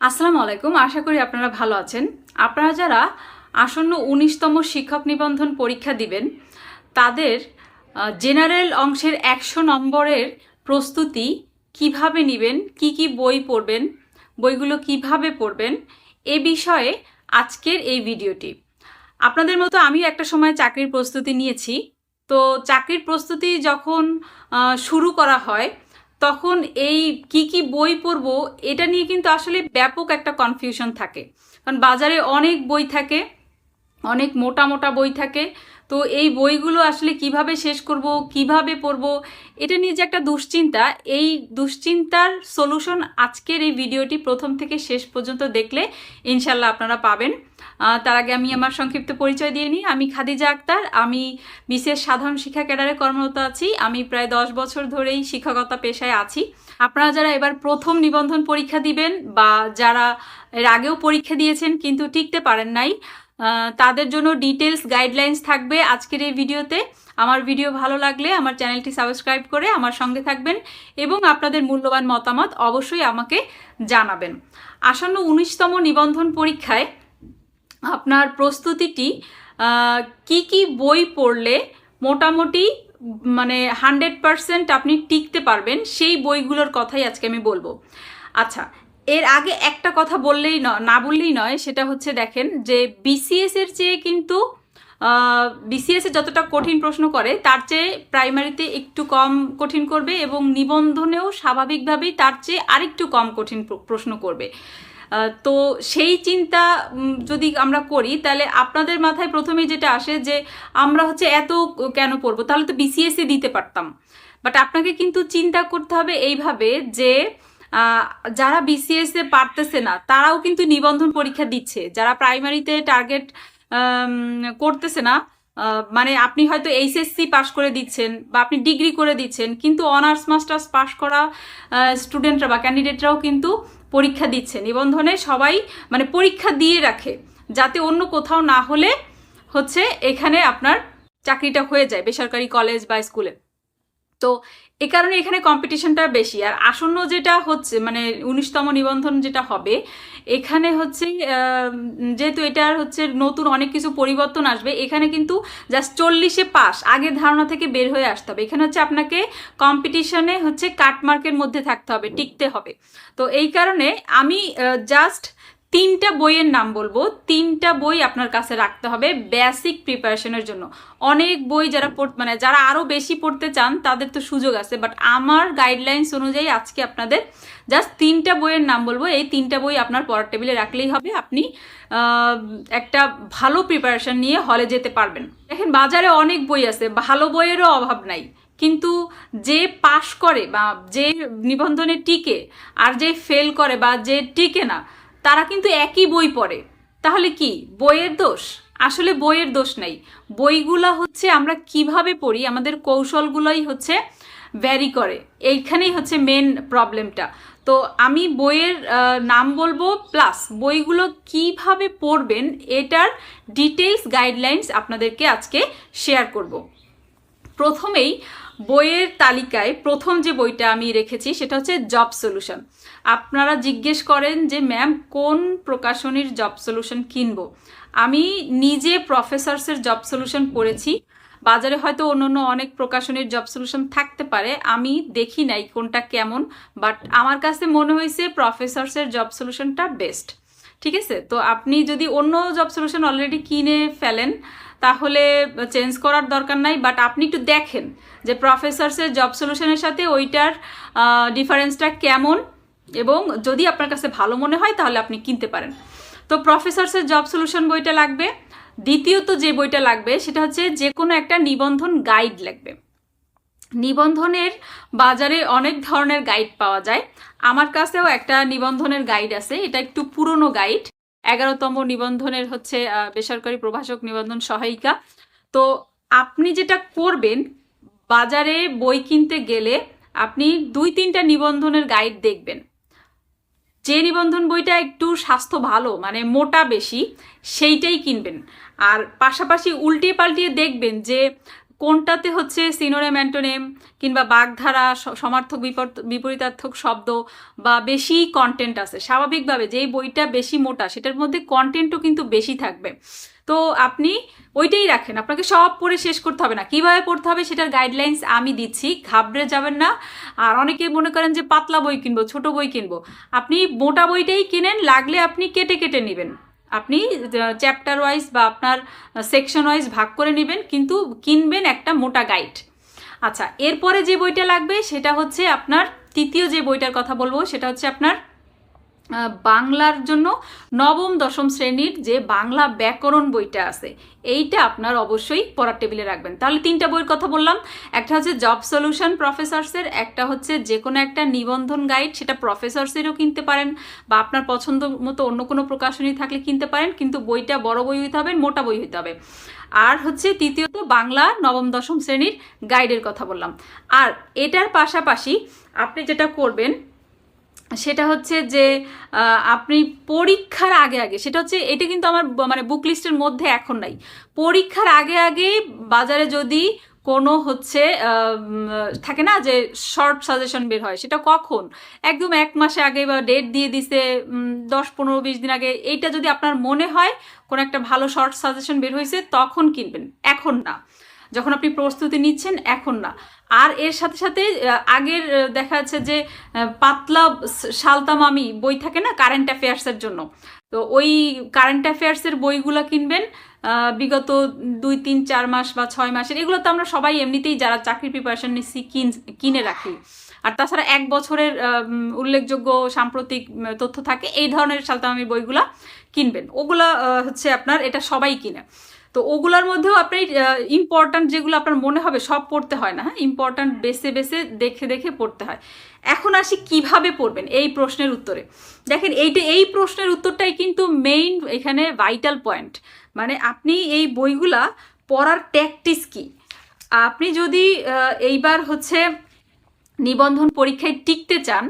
আসসালামু আলাইকুম, আশা করি আপনারা ভালো আছেন। আপনারা যারা আসন্ন উনিশতম শিক্ষক নিবন্ধন পরীক্ষা দিবেন, তাদের জেনারেল অংশের একশো নম্বরের প্রস্তুতি কীভাবে নেবেন, কি কি বই পড়বেন, বইগুলো কীভাবে পড়বেন, এ বিষয়ে আজকের এই ভিডিওটি। আপনাদের মতো আমিও একটা সময় চাকরির প্রস্তুতি নিয়েছি। তো চাকরির প্রস্তুতি যখন শুরু করা হয় তখন এই কি কি বই পড়ব, এটা নিয়ে কিন্তু আসলে ব্যাপক একটা কনফিউশন থাকে। কারণ বাজারে অনেক বই থাকে অনেক মোটা মোটা বই থাকে। তো এই বইগুলো আসলে কীভাবে শেষ করব, কীভাবে পড়ব, এটা নিয়ে যে একটা দুশ্চিন্তা, এই দুশ্চিন্তার সলিউশন আজকের এই ভিডিওটি প্রথম থেকে শেষ পর্যন্ত দেখলে ইনশাল্লাহ আপনারা পাবেন। তার আগে আমি আমার সংক্ষিপ্ত পরিচয় দিয়ে নিই। আমি খাদিজা আক্তার। আমি বিশেষ সাধারণ শিক্ষা ক্যাডারে কর্মরত আছি। আমি প্রায় দশ বছর ধরেই শিক্ষকতা পেশায় আছি। আপনারা যারা এবার প্রথম নিবন্ধন পরীক্ষা দিবেন বা যারা এর আগেও পরীক্ষা দিয়েছেন কিন্তু টিকতে পারেন নাই তাদের জন্য ডিটেলস গাইডলাইন্স থাকবে আজকের এই ভিডিওতে। আমার ভিডিও ভালো লাগলে আমার চ্যানেলটি সাবস্ক্রাইব করে আমার সঙ্গে থাকবেন এবং আপনাদের মূল্যবান মতামত অবশ্যই আমাকে জানাবেন। আসন্ন উনিশতম নিবন্ধন পরীক্ষায় আপনার প্রস্তুতিটি কি কি বই পড়লে মোটামুটি মানে হান্ড্রেড পারসেন্ট আপনি টিকতে পারবেন, সেই বইগুলোর কথাই আজকে আমি বলব। আচ্ছা এর আগে একটা কথা বললেই ন- না বললেই নয়, সেটা হচ্ছে দেখেন যে বিসিএস এর চেয়ে কিন্তু বিসিএস এ যতটা কঠিন প্রশ্ন করে, তার চেয়ে প্রাইমারিতে একটু কম কঠিন করবে এবং নিবন্ধনেও স্বাভাবিকভাবেই তার চেয়ে আরেকটু কম কঠিন প্রশ্ন করবে। তো সেই চিন্তা যদি আমরা করি, তাহলে আপনাদের মাথায় প্রথমেই যেটা আসে যে আমরা হচ্ছে এত কেন পড়ব? তাহলে তো বিসিএসসি দিতে পারতাম। বাট আপনাকে কিন্তু চিন্তা করতে হবে এইভাবে যে যারা বিসিএস এ পারতেছে না, তারাও কিন্তু নিবন্ধন পরীক্ষা দিচ্ছে। যারা প্রাইমারিতে টার্গেট করতেছে না মানে আপনি হয়তো এইচএসসি পাশ করে দিচ্ছেন বা আপনি ডিগ্রি করে দিচ্ছেন, কিন্তু অনার্স মাস্টার্স পাশ করা স্টুডেন্টরা বা ক্যান্ডিডেটরাও কিন্তু পরীক্ষা দিচ্ছে। নিবন্ধনে সবাই মানে পরীক্ষা দিয়ে রাখে, যাতে অন্য কোথাও না হলে হচ্ছে এখানে আপনার চাকরিটা হয়ে যায় বেসরকারি কলেজ বা স্কুলে তো এ কারণে এখানে কম্পিটিশনটা বেশি। আর আসন্ন যেটা হচ্ছে মানে উনিশতম নিবন্ধন যেটা হবে, এখানে হচ্ছে যেহেতু এটার হচ্ছে নতুন অনেক কিছু পরিবর্তন আসবে, এখানে কিন্তু জাস্ট চল্লিশে পাস, আগের ধারণা থেকে বের হয়ে আসতে হবে। এখানে হচ্ছে আপনাকে কম্পিটিশনে হচ্ছে কাটমার্কের মধ্যে থাকতে হবে, টিকতে হবে। তো এই কারণে আমি জাস্ট তিনটা বইয়ের নাম বলব। তিনটা বই আপনার কাছে রাখতে হবে বেসিক প্রিপারেশনের জন্য। অনেক বই যারা পড় মানে যারা আরও বেশি পড়তে চান, তাদের তো সুযোগ আছে। বাট আমার গাইডলাইন্স অনুযায়ী আজকে আপনাদের জাস্ট তিনটা বইয়ের নাম বলব। এই তিনটা বই আপনার পড়ার টেবিলে রাখলেই হবে। আপনি একটা ভালো প্রিপারেশন নিয়ে হলে যেতে পারবেন। দেখেন, বাজারে অনেক বই আছে। ভালো বইয়েরও অভাব নাই। কিন্তু যে পাশ করে বা যে নিবন্ধনে টিকে আর যে ফেল করে বা যে টিকে না তারা কিন্তু একই বই পড়ে। তাহলে কি? বইয়ের দোষ? আসলে বইয়ের দোষ নাই। বইগুলা হচ্ছে আমরা কীভাবে পড়ি, আমাদের কৌশলগুলোই হচ্ছে ভ্যারি করে। এইখানেই হচ্ছে মেন প্রবলেমটা তো আমি বইয়ের নাম বলব প্লাস বইগুলো কীভাবে পড়বেন এটার ডিটেলস গাইডলাইন্স আপনাদেরকে আজকে শেয়ার করব। প্রথমেই বইয়ের তালিকায় প্রথম যে বইটা আমি রেখেছি, সেটা হচ্ছে জব সলিউশন। আপনারা জিজ্ঞেস করেন যে, ম্যাম, কোন প্রকাশনীর জব সলিউশন কিনবো? আমি নিজে প্রফেসরসের জব সলিউশন পড়েছি। বাজারে হয়তো অন্য অন্য অনেক প্রকাশনীর জব সলিউশন থাকতে পারে। আমি দেখি নাই কোনটা কেমন, বাট আমার কাছে মনে হয়েছে প্রফেসরসের জব সলিউশনটা বেস্ট। ঠিক আছে? তো আপনি যদি অন্য জব সলিউশন অলরেডি কিনে ফেলেন, তাহলে চেঞ্জ করার দরকার নাই বাট আপনি একটু দেখেন যে প্রফেসরসের জব সলিউশনের সাথে ওইটার ডিফারেন্সটা কেমন, এবং যদি আপনার কাছে ভালো মনে হয়, তাহলে আপনি কিনতে পারেন। তো প্রফেসরসের জব সলিউশন বইটা লাগবে। দ্বিতীয়ত যে বইটা লাগবে, সেটা হচ্ছে যে কোনো একটা নিবন্ধন গাইড লাগবে। নিবন্ধনের বাজারে অনেক ধরনের গাইড পাওয়া যায়। আমার কাছেও একটা নিবন্ধনের গাইড আছে, এটা একটু পুরনো গাইড এগারোতম নিবন্ধনের হচ্ছে বেসরকারি প্রভাষক নিবন্ধন সহায়িকা। তো আপনি যেটা করবেন, বাজারে বই কিনতে গেলে আপনি দুই তিনটা নিবন্ধনের গাইড দেখবেন। যে নিবন্ধন বইটা একটু স্বাস্থ্য ভালো মানে মোটা বেশি, সেইটাই কিনবেন। আর পাশাপাশি উল্টিয়ে পাল্টিয়ে দেখবেন যে কোনটাতে হচ্ছে সিনোরেম অ্যান্টোনেম কিংবা বাগধারা সমার্থক বিপর- বিপরীতার্থক শব্দ বা বেশি কন্টেন্ট আছে? স্বাভাবিকভাবে যেই বইটা বেশি মোটা, সেটার মধ্যে কন্টেন্টও কিন্তু বেশি থাকবে। তো আপনি ওইটাই রাখেন। আপনাকে সব পড়ে শেষ করতে হবে না। কীভাবে পড়তে হবে সেটার গাইডলাইন্স আমি দিচ্ছি। ঘাবড়ে যাবেন না। আর অনেকে মনে করেন যে পাতলা বই কিনবো, ছোট বই কিনবো। আপনি মোটা বইটাই কিনেন, লাগলে আপনি কেটে কেটে নেবেন। আপনি চ্যাপ্টার ওয়াইজ বা আপনার সেকশন ওয়াইজ ভাগ করে নেবেন, কিন্তু কিনবেন একটা মোটা গাইড আচ্ছা এরপরে যে বইটা লাগবে, সেটা হচ্ছে আপনার, তৃতীয় যে বইটার কথা বলব, সেটা হচ্ছে আপনার বাংলার জন্য নবম, দশম শ্রেণির যে বাংলা ব্যাকরণ বইটা আছে, এইটা আপনার অবশ্যই পড়ার টেবিলে রাখবেন। তাহলে তিনটা বইয়ের কথা বললাম। একটা হচ্ছে জব সলিউশন প্রফেসরসের, একটা হচ্ছে যে কোনো একটা নিবন্ধন গাইড, সেটা প্রফেসরসেরও কিনতে পারেন বা আপনার পছন্দ মতো অন্য কোনো প্রকাশনী থাকলে কিনতে পারেন, কিন্তু বইটা বড় বই হইতে হবে, মোটা বই হইতে হবে। আর হচ্ছে তৃতীয়ত বাংলা, নবম, দশম শ্রেণির গাইডের কথা বললাম। আর এটার পাশাপাশি আপনি যেটা করবেন সেটা হচ্ছে যে আপনি পরীক্ষার আগে আগে, সেটা হচ্ছে এটা কিন্তু আমার মানে বুক লিস্টের মধ্যে এখন নাই। পরীক্ষার আগে আগে বাজারে যদি কোনো হচ্ছে থাকে না যে শর্ট সাজেশন বের হয়, সেটা কখন? একদম এক মাসে আগে বা ডেট দিয়ে দিছে দশ, পনেরো, বিশ দিন আগে, এইটা যদি আপনার মনে হয়, কোনো একটা ভালো শর্ট সাজেশন বের হয়েছে তখন কিনবেন। এখন না। যখন আপনি প্রস্তুতি নিচ্ছেন, এখন না। আর এর সাথে সাথে আগের দেখা যাচ্ছে যে পাতলা সালতামামি বই থাকে না কারেন্ট অ্যাফেয়ার্সের জন্য। তো ওই কারেন্ট অ্যাফেয়ার্সের বইগুলো কিনবেন বিগত দুই, তিন, চার মাস বা ছয় মাসের, এগুলো তো আমরা সবাই এমনিতেই যারা চাকরির প্রিপারেশন নিচ্ছি, কিন- রাখি। আর তাছাড়া এক বছরের উল্লেখযোগ্য সাম্প্রতিক তথ্য থাকে, এই ধরনের সালতামামি বইগুলা কিনবেন। ওগুলা হচ্ছে আপনার, এটা সবাই কিনে। তো ওগুলোর মধ্যেও আপনি ইম্পর্ট্যান্ট যেগুলো আপনার মনে হবে সব পড়তে হয় না হ্যাঁ? ইম্পর্ট্যান্ট বেছে বেছে দেখে দেখে পড়তে হয়। এখন আসি কীভাবে পড়বেন? এই প্রশ্নের উত্তরে। দেখেন এইটা এই প্রশ্নের উত্তরটাই কিন্তু মেইন এখানে ভাইটাল পয়েন্ট মানে আপনি এই বইগুলা পড়ার ট্যাকটিস কি? আপনি যদি এইবার হচ্ছে নিবন্ধন পরীক্ষায় টিকতে চান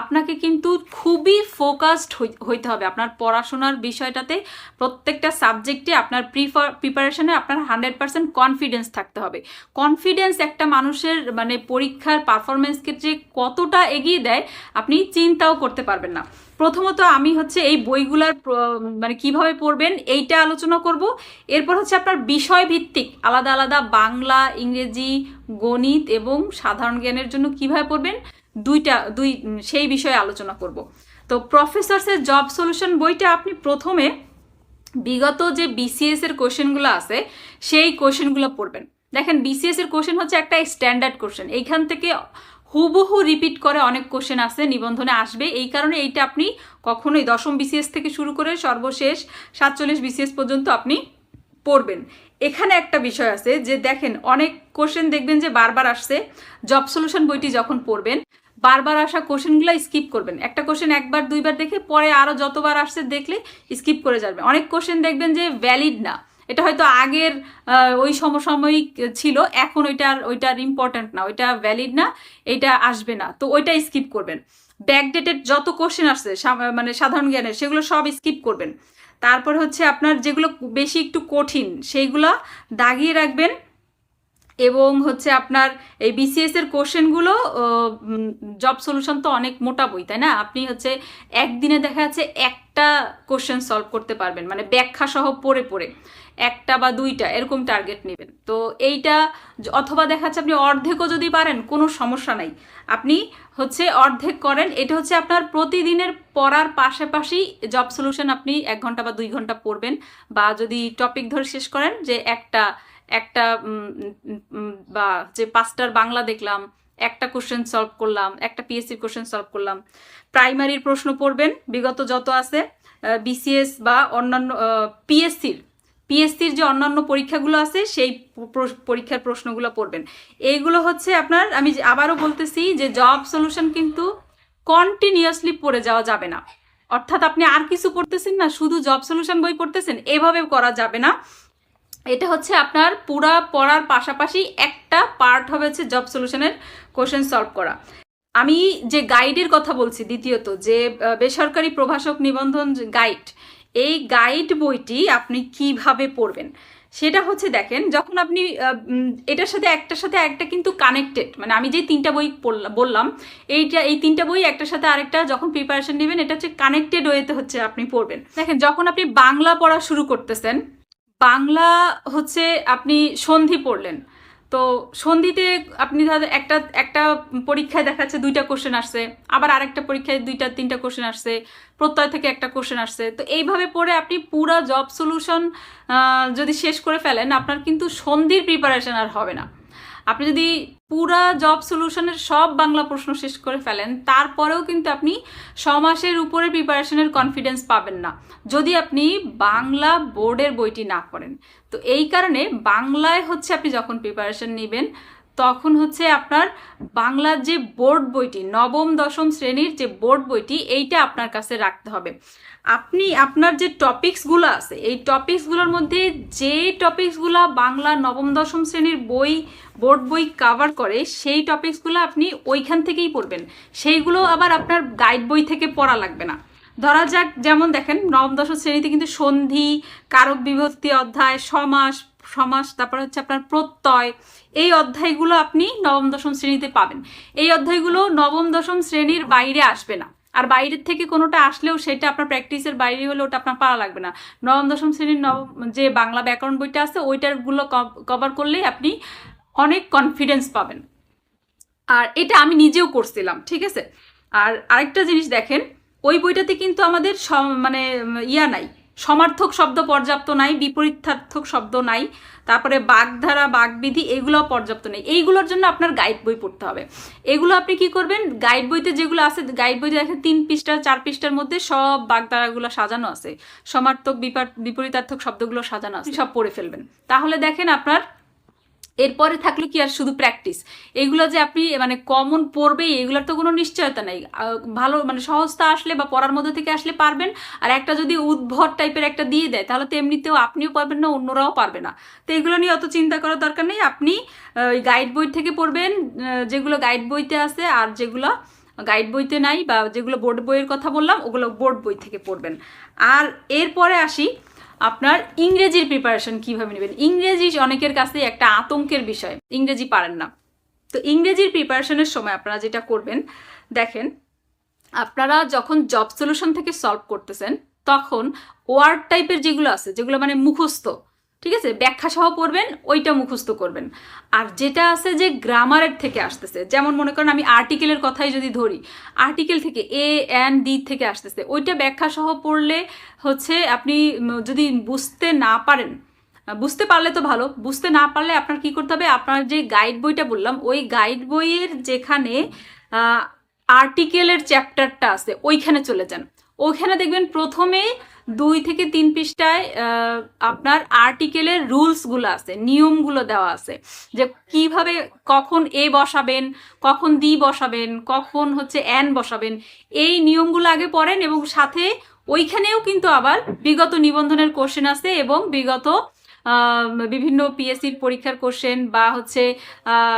আপনাকে কিন্তু খুবই ফোকাসড হইতে হবে। আপনার পড়াশোনার বিষয়টাতে প্রত্যেকটা সাবজেক্টে আপনার প্রিফার প্রিপারেশনে আপনার হান্ড্রেড পার্সেন্ট কনফিডেন্স থাকতে হবে। কনফিডেন্স একটা মানুষের মানে পরীক্ষার পারফরমেন্সকে যে কতটা এগিয়ে দেয়, আপনি চিন্তাও করতে পারবেন না। প্রথমত আমি হচ্ছে এই বইগুলার মানে কীভাবে পড়বেন এইটা আলোচনা করব। এরপর হচ্ছে আপনার বিষয় ভিত্তিক আলাদা আলাদা বাংলা, ইংরেজি, গণিত এবং সাধারণ জ্ঞানের জন্য কীভাবে পড়বেন দুইটা, দুই সেই বিষয়ে আলোচনা করব। তো প্রফেসরসের জব সলিউশন বইটা আপনি প্রথমে বিগত যে বিসিএস এর কোশ্চেনগুলো আছে, সেই কোশ্চেনগুলো পড়বেন। দেখেন বিসিএস এর কোশ্চেন হচ্ছে একটা স্ট্যান্ডার্ড কোশ্চেন এইখান থেকে হুবহু রিপিট করে অনেক কোশ্চেন আছে, নিবন্ধনে আসবে। এই কারণে এইটা আপনি কখনোই দশম বিসিএস থেকে শুরু করে সর্বশেষ সাতচল্লিশ বিসিএস পর্যন্ত আপনি পড়বেন। এখানে একটা বিষয় আছে যে, দেখেন, অনেক কোশ্চেন দেখবেন যে বারবার আসছে। জব সলিউশন বইটি যখন পড়বেন বারবার আসা কোশ্চেনগুলো স্কিপ করবেন। একটা কোশ্চেন একবার, দুইবার দেখে পরে আরও যতবার আসছে দেখলে স্কিপ করে যাবে। অনেক কোশ্চেন দেখবেন যে ভ্যালিড না। এটা হয়তো আগের ওই সমসাময়িক ছিল, এখন ওইটার ওইটার ইম্পর্ট্যান্ট না। ওইটা ভ্যালিড না, এটা আসবে না। তো ওইটা স্কিপ করবেন। ব্যাকডেটেড যত কোশ্চেন আসছে মানে সাধারণ জ্ঞানের, সেগুলো সব স্কিপ করবেন। তারপর হচ্ছে আপনার যেগুলো বেশি একটু কঠিন, সেইগুলো দাগিয়ে রাখবেন। এবং হচ্ছে আপনার এই বিসিএস এর কোশ্চেনগুলো জব সলিউশন তো অনেক মোটা বই, তাই না? আপনি হচ্ছে একদিনে দেখা যাচ্ছে একটা কোশ্চেন সলভ করতে পারবেন মানে ব্যাখ্যা সহ পড়ে পড়ে একটা বা দুইটা এরকম টার্গেট নেবেন। তো এইটা অথবা দেখা যাচ্ছে আপনি অর্ধেকও যদি পারেন, কোনো সমস্যা নাই। আপনি হচ্ছে অর্ধেক করেন, এটা হচ্ছে আপনার প্রতিদিনের পড়ার পাশাপাশি জব সলিউশন আপনি এক ঘণ্টা বা দুই ঘণ্টা পড়বেন, বা যদি টপিক ধরে শেষ করেন যে একটা একটা বা যে পাঁচটার বাংলা দেখলাম, একটা কোশ্চেন সলভ করলাম, একটা পিএসসির কোশ্চেন সলভ করলাম। প্রাইমারির প্রশ্ন পড়বেন, বিগত যত আছে বিসিএস বা অন্যান্য পিএসসির পিএসসির যে অন্যান্য পরীক্ষাগুলো আছে, সেই পরীক্ষার প্রশ্নগুলো পড়বেন। এইগুলো হচ্ছে আপনার, আমি আবারও বলতেছি যে জব সলিউশন কিন্তু কন্টিনিউয়াসলি পড়ে যাওয়া যাবে না। অর্থাৎ আপনি আর কিছু পড়তেছেন না, শুধু জব সলিউশন বই পড়তেছেন এভাবে করা যাবে না। এটা হচ্ছে আপনার পুরা পড়ার পাশাপাশি একটা পার্ট হবে হচ্ছে জব সলিউশনের কোশ্চেন সলভ করা। আমি যে গাইডের কথা বলছি, দ্বিতীয়ত যে বেসরকারি প্রভাষক নিবন্ধন গাইড এই গাইড বইটি আপনি কীভাবে পড়বেন? সেটা হচ্ছে দেখেন, যখন আপনি এটার সাথে একটার সাথে একটা কিন্তু কানেক্টেড মানে আমি যে তিনটা বই বললাম, এইটা, এই তিনটা বই একটার সাথে আরেকটা যখন প্রিপারেশন নেবেন, এটা হচ্ছে কানেক্টেড ওয়েতে হচ্ছে আপনি পড়বেন। দেখেন, যখন আপনি বাংলা পড়া শুরু করতেছেন বাংলা হচ্ছে আপনি সন্ধি পড়লেন। তো সন্ধিতে আপনি ধর একটা একটা পরীক্ষায় দেখাচ্ছে দুইটা কোশ্চেন আসছে, আবার আরেকটা পরীক্ষায় দুইটা, তিনটা কোশ্চেন আসছে, প্রত্যয় থেকে একটা কোশ্চেন আসছে। তো এইভাবে পড়ে আপনি পুরা জব সলিউশন যদি শেষ করে ফেলেন, আপনার কিন্তু সন্ধির প্রিপারেশন আর হবে না। আপনি যদি পুরা জব সলিউশনের সব বাংলা প্রশ্ন শেষ করে ফেলেন, তারপরেও কিন্তু আপনি ছ মাসের উপরে প্রিপারেশনের কনফিডেন্স পাবেন না, যদি আপনি বাংলা বোর্ডের বইটি না পড়েন। তো এই কারণে বাংলায় হচ্ছে আপনি যখন প্রিপারেশন নেবেন তখন হচ্ছে আপনার বাংলার যে বোর্ড বইটি, নবম, দশম শ্রেণির যে বোর্ড বইটি, এইটা আপনার কাছে রাখতে হবে। আপনি আপনার যে টপিকসগুলো আছে, এই টপিকসগুলোর মধ্যে যে টপিক্সগুলো বাংলা নবম, দশম শ্রেণির বই, বোর্ড বই কাভার করে, সেই টপিকসগুলো আপনি ওইখান থেকেই পড়বেন। সেইগুলো আবার আপনার গাইড বই থেকে পড়া লাগবে না। ধরা যাক, যেমন দেখেন, নবম, দশম শ্রেণীতে কিন্তু সন্ধি, কারক বিভক্তি অধ্যায়, সমাস সমাস, তারপর হচ্ছে আপনার প্রত্যয়, এই অধ্যায়গুলো আপনি নবম, দশম শ্রেণীতে পাবেন। এই অধ্যায়গুলো নবম, দশম শ্রেণির বাইরে আসবে না। আর বাইরের থেকে কোনোটা আসলেও সেটা আপনার প্র্যাকটিসের বাইরে হলে ওটা আপনার পারা লাগবে না। নবম, দশম শ্রেণির নবম যে বাংলা ব্যাকরণ বইটা আছে, ওইটারগুলো কভার করলেই আপনি অনেক কনফিডেন্স পাবেন। আর এটা আমি নিজেও করছিলাম, ঠিক আছে? আর আরেকটা জিনিস দেখেন, ওই বইটাতে কিন্তু আমাদের মানে ইয়া নাই। সমার্থক শব্দ পর্যাপ্ত নাই, বিপরীতার্থক শব্দ নাই, তারপরে বাগধারা, বাগবিধি, এগুলো পর্যাপ্ত নেই। এইগুলোর জন্য আপনার গাইড বই পড়তে হবে। এগুলো আপনি কি করবেন? গাইড বইতে যেগুলো আছে, গাইড বইতে দেখেন তিন পৃষ্ঠা, চার পৃষ্ঠার মধ্যে সব বাগধারাগুলো সাজানো আছে। সমার্থক, বিপার- বিপরীতার্থক শব্দগুলো সাজানো আছে। সব পড়ে ফেলবেন। তাহলে দেখেন আপনার এরপরে থাকল কি আর শুধু প্র্যাকটিস এগুলো যে আপনি মানে কমন পড়বেই, এগুলোর তো কোনো নিশ্চয়তা নেই। ভালো মানে সহজতা আসলে বা পড়ার মধ্যে থেকে আসলে পারবেন, আর একটা যদি উদ্ভট টাইপের একটা দিয়ে দেয়, তাহলে তো এমনিতেও আপনিও পারবেন না, অন্যরাও পারবে না। তো এগুলো নিয়ে অত চিন্তা করার দরকার নেই। আপনি ওই গাইড বই থেকে পড়বেন যেগুলো গাইড বইতে আছে, আর যেগুলো গাইড বইতে নাই, বা যেগুলো বোর্ড বইয়ের কথা বললাম, ওগুলো বোর্ড বই থেকে পড়বেন। আর এরপরে আসি আপনার ইংরেজির প্রিপারেশন কীভাবে নেবেন? ইংরেজি অনেকের কাছে একটা আতঙ্কের বিষয়। ইংরেজি পারেন না। তো ইংরেজির প্রিপারেশনের সময় আপনারা যেটা করবেন, দেখেন, আপনারা যখন জব সলিউশন থেকে সলভ করতেছেন, তখন ওয়ার্ড টাইপের যেগুলো আছে, যেগুলো মানে মুখস্থ ঠিক আছে? ব্যাখ্যা সহ পড়বেন, ওইটা মুখস্থ করবেন। আর যেটা আছে যে গ্রামারের থেকে আসতেছে, যেমন মনে করেন আমি আর্টিকেলের কথাই যদি ধরি আর্টিকেল থেকে এ এন ডি থেকে আসতেছে, ওইটা ব্যাখ্যা সহ পড়লে হচ্ছে আপনি যদি বুঝতে না পারেন বুঝতে পারলে তো ভালো, বুঝতে না পারলে আপনার কি করতে হবে? আপনার যে গাইড বইটা বললাম, ওই গাইড বইয়ের যেখানে আর্টিকেলের চ্যাপ্টারটা আছে, ওইখানে চলে যান। ওইখানে দেখবেন প্রথমে দুই থেকে তিন পৃষ্ঠায় আপনার আর্টিকেলের রুলসগুলো আছে, নিয়মগুলো দেওয়া আছে, যে কীভাবে কখন এ বসাবেন, কখন দি বসাবেন, কখন হচ্ছে অ্যান বসাবেন, এই নিয়মগুলো আগে পড়েন এবং সাথে ওইখানেও কিন্তু আবার বিগত নিবন্ধনের কোশ্চেন আছে এবং বিগত বিভিন্ন পিএসসির পরীক্ষার কোশ্চেন বা হচ্ছে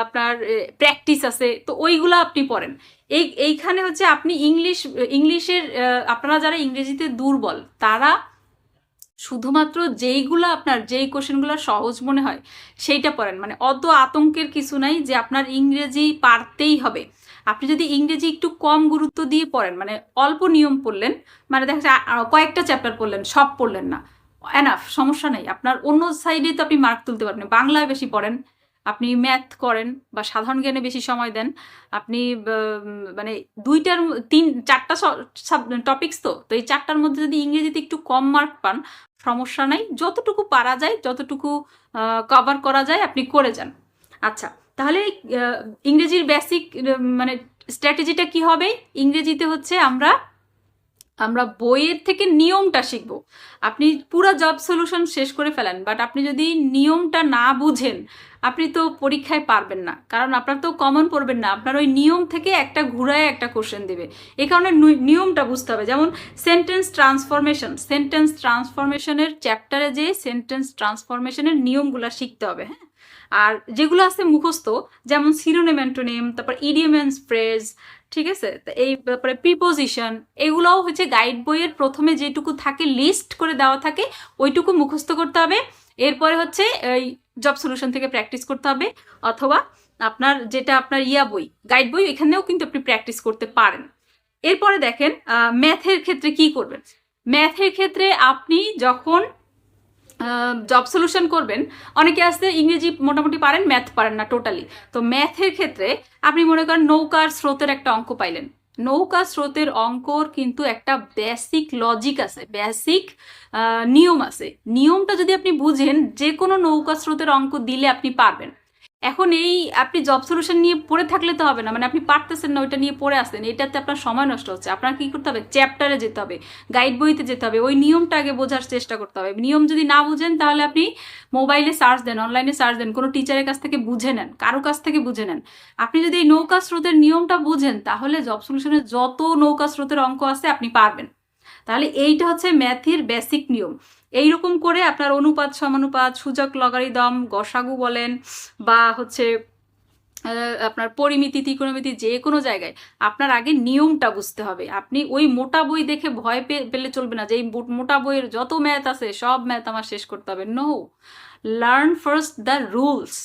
আপনার প্র্যাকটিস আছে, তো ওইগুলো আপনি পড়েন। এই, এইখানে হচ্ছে আপনি ইংলিশ ইংলিশের আপনারা যারা ইংরেজিতে দুর্বল, তারা শুধুমাত্র যেইগুলো আপনার, যেই কোশ্চেনগুলো সহজ মনে হয়, সেইটা পড়েন। মানে অত আতঙ্কের কিছু নাই যে আপনার ইংরেজি পারতেই হবে। আপনি যদি ইংরেজি একটু কম গুরুত্ব দিয়ে পড়েন মানে অল্প নিয়ম পড়লেন মানে দেখা কয়েকটা চ্যাপ্টার পড়লেন, সব পড়লেন না। এনাফ সমস্যা নেই। আপনার অন্য সাইডে তো আপনি মার্ক তুলতে পারবেন বাংলায় বেশি পড়েন, আপনি ম্যাথ করেন বা সাধারণ জ্ঞানে বেশি সময় দেন, আপনি মানে দুইটার তিন, চারটা টপিকস তো তো এই চারটার মধ্যে যদি ইংরেজিতে একটু কম মার্ক পান, সমস্যা নাই। যতটুকু পারা যায়, যতটুকু কভার করা যায়, আপনি করে যান। আচ্ছা তাহলে ইংরেজির বেসিক মানে স্ট্র্যাটেজিটা কি হবে? ইংরেজিতে হচ্ছে আমরা আমরা বইয়ের থেকে নিয়মটা শিখব। আপনি পুরো জব সলিউশন শেষ করে ফেলেন বাট আপনি যদি নিয়মটা না বুঝেন, আপনি তো পরীক্ষায় পারবেন না। কারণ আপনার তো কমন পড়বেন না, আপনার ওই নিয়ম থেকে একটা ঘুরায় একটা কোশ্চেন দেবে। এই কারণে নিয়মটা বুঝতে হবে। যেমন সেন্টেন্স ট্রান্সফরমেশন সেন্টেন্স ট্রান্সফরমেশনের চ্যাপ্টারে যে সেন্টেন্স ট্রান্সফরমেশনের নিয়মগুলো শিখতে হবে হ্যাঁ? আর যেগুলো আছে মুখস্থ, যেমন সিরোনেম তারপর ইডিয়াম ফ্রেজ ঠিক আছে? এই ব্যাপারে প্রিপোজিশন এগুলোও হচ্ছে গাইড বইয়ের প্রথমে যেটুকু থাকে লিস্ট করে দেওয়া থাকে, ওইটুকু মুখস্থ করতে হবে। এরপরে হচ্ছে এই জব সলিউশন থেকে প্র্যাকটিস করতে হবে। অথবা আপনার যেটা আপনার ইয়া বই গাইড বই, এখানেও কিন্তু আপনি প্র্যাকটিস করতে পারেন। এরপরে দেখেন ম্যাথের ক্ষেত্রে কি করবেন? ম্যাথের ক্ষেত্রে আপনি যখন জব সলিউশন করবেন। অনেকে আসতে ইংরেজি মোটামুটি পারেন ম্যাথ পারেন না টোটালি তো ম্যাথের ক্ষেত্রে আপনি মনে করেন নৌকার স্রোতের একটা অঙ্ক পাইলেন। নৌকা স্রোতের অঙ্কর কিন্তু একটা বেসিক লজিক আছে বেসিক নিয়ম আছে। নিয়মটা যদি আপনি বুঝেন যে কোনো নৌকা স্রোতের অঙ্ক দিলে আপনি পারবেন। এখন এই আপনি জব সলিউশন নিয়ে পড়ে থাকলে তো হবে না মানে আপনি পারতেছেন না ওইটা নিয়ে পড়ে আসেন এটাতে আপনার সময় নষ্ট হচ্ছে। আপনার কি করতে হবে? চ্যাপ্টারে যেতে হবে গাইড বইতে যেতে হবে, ওই নিয়মটা আগে বোঝার চেষ্টা করতে হবে। নিয়ম যদি না বুঝেন তাহলে আপনি মোবাইলে সার্চ দেন অনলাইনে সার্চ দেন, কোনো টিচারের কাছ থেকে বুঝে নেন, কারও কাছ থেকে বুঝে নেন। আপনি যদি এই নৌকা স্রোতের নিয়মটা বুঝেন তাহলে জব সলিউশনের যত নৌকা স্রোতের অঙ্ক আছে আপনি পারবেন। তাহলে এইটা হচ্ছে ম্যাথের বেসিক নিয়ম। এই রকম করে আপনার অনুপাত, সমানুপাত, সূচক, লগারিদম, গসাগু বলেন বা হচ্ছে আপনার পরিমিতি, ত্রিকোণমিতি যে কোনো জায়গায় আপনার আগে নিয়মটা বুঝতে হবে। আপনি ওই মোটা বই দেখে ভয় পেলে চলবে না যে এই মোটা বইয়ের যত ম্যাথ আছে, সব ম্যাথ আমার শেষ করতে হবে। No learn first the rules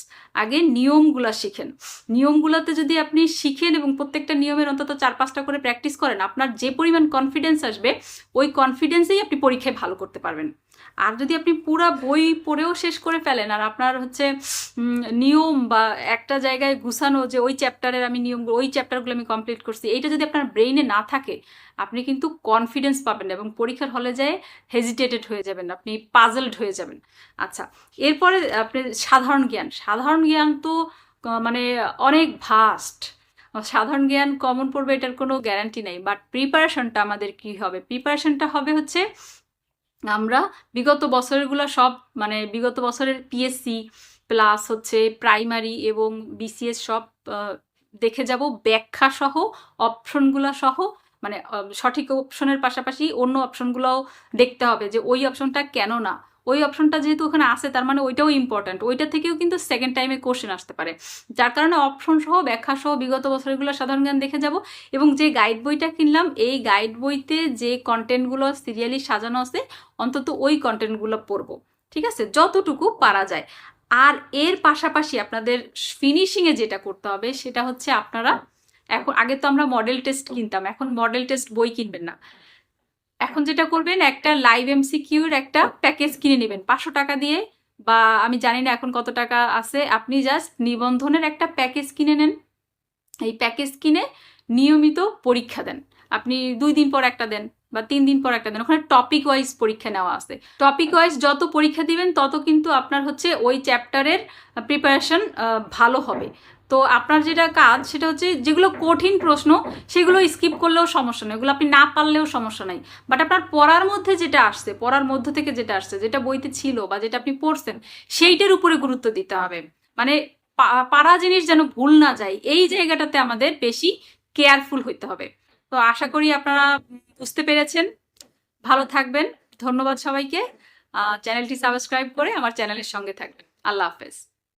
আগে নিয়মগুলা শিখেন। নিয়মগুলোতে যদি আপনি শিখেন এবং প্রত্যেকটা নিয়মের অন্তত চার পাঁচটা করে প্র্যাকটিস করেন, আপনার যে পরিমাণ কনফিডেন্স আসবে, ওই কনফিডেন্সেই আপনি পরীক্ষায় ভালো করতে পারবেন। আর যদি আপনি পুরা বই পড়েও শেষ করে ফেলেন, আর আপনার হচ্ছে নিয়ম বা একটা জায়গায় গুছানো যে ওই চ্যাপ্টারের আমি নিয়ম, ওই চ্যাপ্টারগুলো আমি কমপ্লিট করছি, এইটা যদি আপনার ব্রেইনে না থাকে, আপনি কিন্তু কনফিডেন্স পাবেন না এবং পরীক্ষার হলে যায় হেজিটেটেড হয়ে যাবেন, আপনি পাজলড হয়ে যাবেন। আচ্ছা এরপরে আপনি সাধারণ জ্ঞান সাধারণ জ্ঞান তো মানে অনেক ভাস্ট সাধারণ জ্ঞান কমন পড়বে এটার কোনো গ্যারান্টি নেই বাট প্রিপারেশনটা আমাদের কি হবে? প্রিপারেশনটা হবে হচ্ছে আমরা বিগত বছরগুলো সব মানে বিগত বছরের পিএসসি প্লাস হচ্ছে প্রাইমারি এবং বিসিএস সব দেখে যাব। ব্যাখ্যা সহ অপশনগুলো সহ মানে সঠিক অপশনের পাশাপাশি অন্য অপশনগুলোও দেখতে হবে যে ওই অপশনটা কেন না। ওই অপশনটা যেহেতু ওখানে আছে, তার মানে ওইটাও ইম্পর্ট্যান্ট ওইটা থেকেও কিন্তু সেকেন্ড টাইমে কোশ্চেন আসতে পারে। যার কারণে অপশন সহ, ব্যাখ্যা সহ বিগত বছরগুলো সাধারণ জ্ঞান দেখে যাব এবং যে গাইড বইটা কিনলাম, এই গাইড বইতে যে কন্টেন্টগুলো সিরিয়ালি সাজানো আছে, অন্তত ওই কন্টেন্টগুলো পড়ব। ঠিক আছে? যতটুকু পারা যায়। আর এর পাশাপাশি আপনাদের ফিনিশিংয়ে যেটা করতে হবে, সেটা হচ্ছে আপনারা, এখন আগে তো আমরা মডেল টেস্ট কিনতাম, এখন মডেল টেস্ট বই কিনবেন না। এখন যেটা করবেন একটা লাইভ এমসিকিউর একটা প্যাকেজ কিনে নেবেন। পাঁচশো টাকা দিয়ে বা আমি জানি না এখন কত টাকা আছে আপনি জাস্ট নিবন্ধনের একটা প্যাকেজ কিনে নেন। এই প্যাকেজ কিনে নিয়মিত পরীক্ষা দেন। আপনি দুই দিন পর একটা দেন বা তিন দিন পর একটা দেন। ওখানে টপিক ওয়াইজ পরীক্ষা নেওয়া আছে। টপিক ওয়াইজ যত পরীক্ষা দিবেন তত কিন্তু আপনার হচ্ছে ওই চ্যাপ্টারের প্রিপারেশন ভালো হবে। তো আপনার যেটা কাজ সেটা হচ্ছে যেগুলো কঠিন প্রশ্ন সেগুলো স্কিপ করলেও সমস্যা নেই। ওগুলো আপনি না পারলেও সমস্যা নাই। বাট আপনার পড়ার মধ্যে যেটা আসছে, পড়ার মধ্য থেকে যেটা আসছে, যেটা বইতে ছিল বা যেটা আপনি পড়ছেন, সেইটার উপরে গুরুত্ব দিতে হবে। মানে পারা জিনিস যেন ভুল না যায়, এই জায়গাটাতে আমাদের বেশি কেয়ারফুল হইতে হবে। তো আশা করি আপনারা বুঝতে পেরেছেন। ভালো থাকবেন। ধন্যবাদ সবাইকে। চ্যানেলটি সাবস্ক্রাইব করে আমার চ্যানেলের সঙ্গে থাকবেন। আল্লাহ হাফেজ।